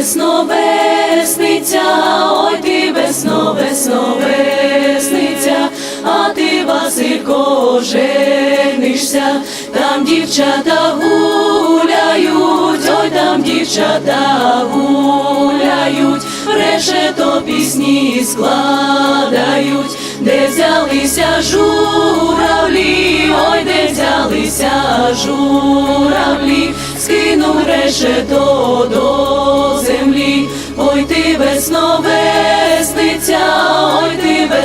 весно, весниця, ой ти весно, весно, весниця, а ти, Василько, женишся, там дівчата гуляють, ой там дівчата гуляють, решето пісні складають, де взялися журавлі, ой, де взялися журавлі, скинув решето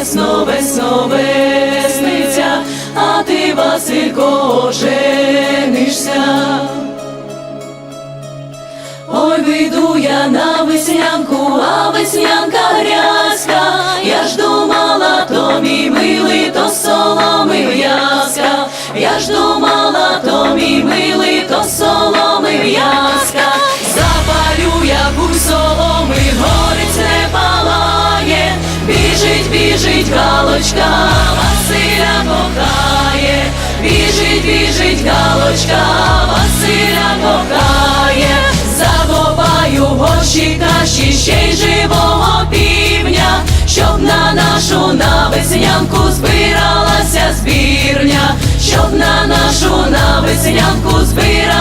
весно, весно, весниця, а ти, Василько, женишся. Ой, вийду я на веснянку, а веснянка грязька, я ж думала, то мій милий, то соломи в'язка, я ж думала, біжить галочка, Василя кохає, біжить, біжить галочка, Василя кохає, закопаю горщі каші ще й живого півня, щоб на нашу навеснянку збиралася збірня, щоб на нашу навеснянку збиралася.